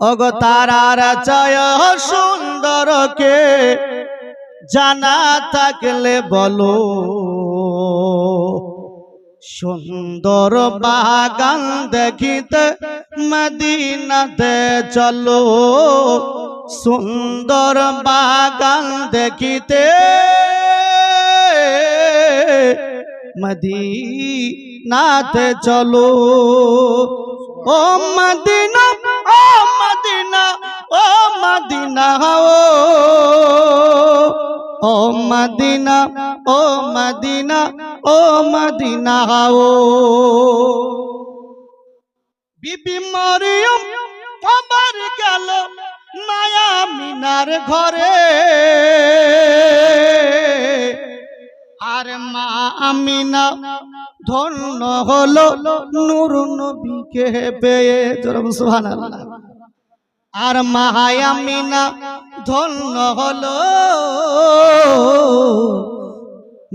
অগ তারার চয় সুন্দরকে জানা থাকলে বলো। সুন্দর বাগান দেখিতে মদিনাতে চলো। সুন্দর বাগান দেখিতে মদিনাতে চলো। ও মদিনা মদিনা, ও মদিনা, ও। ও মদিনা ও মদিনা ও মদিনা, ও। বিবি মরিয়ম খবর গেল মায়া মিনার ঘরে। আর মা আমিনা ধন্য হলো নূর নবীকে পেয়ে। সুবহানাল্লাহ। আর মাহায়ামিনা ধন্য হলো।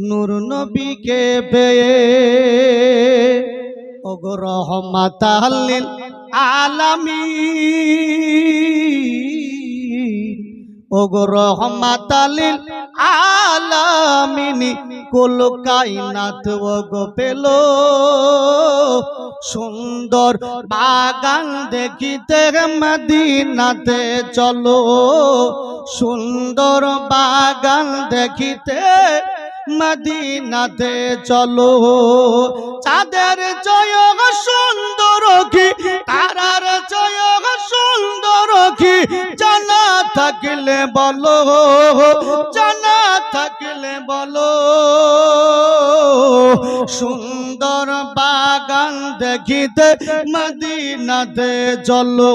নূর নবীকে পেয়ে ওগো রহমাতাল্লিল আলামিন। ওগো রহমাতাল্লিল আলামিনী, কুল কাইনাত ওগো পেল। সুন্দর বাগান দেখিতে মদিনাতে চলো। সুন্দর বাগান দেখিতে মদিনাতে চলো। চাঁদের জয় থাকলে বলো, জানা থাকলে বলো, সুন্দর বাগান দেখিতে মদিনাতে চলো,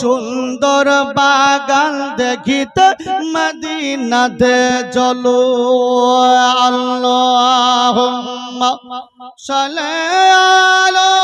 সুন্দর বাগান দেখিতে মদিনাতে চলো। আল্লাহ সালে আলো